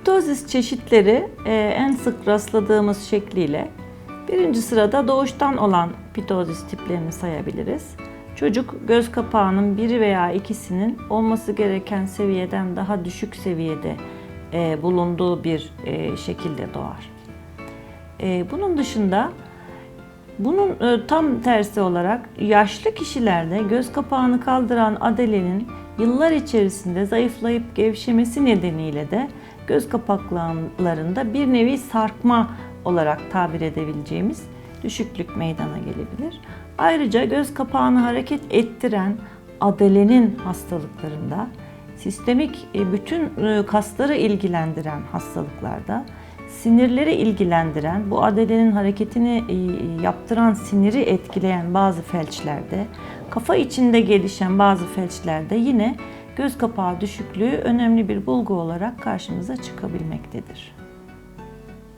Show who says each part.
Speaker 1: Pitozis çeşitleri e, en sık rastladığımız şekliyle birinci sırada doğuştan olan pitozis tiplerini sayabiliriz. Çocuk göz kapağının biri veya ikisinin olması gereken seviyeden daha düşük seviyede e, bulunduğu bir e, şekilde doğar. E, bunun dışında bunun e, tam tersi olarak yaşlı kişilerde göz kapağını kaldıran adelenin yıllar içerisinde zayıflayıp gevşemesi nedeniyle de göz kapaklarında bir nevi sarkma olarak tabir edebileceğimiz düşüklük meydana gelebilir. Ayrıca göz kapağını hareket ettiren adelenin hastalıklarında, sistemik e, bütün e, kasları ilgilendiren hastalıklarda, sinirleri ilgilendiren, bu adelenin hareketini e, yaptıran siniri etkileyen bazı felçlerde, kafa içinde gelişen bazı felçlerde yine göz kapağı düşüklüğü önemli bir bulgu olarak karşımıza çıkabilmektedir.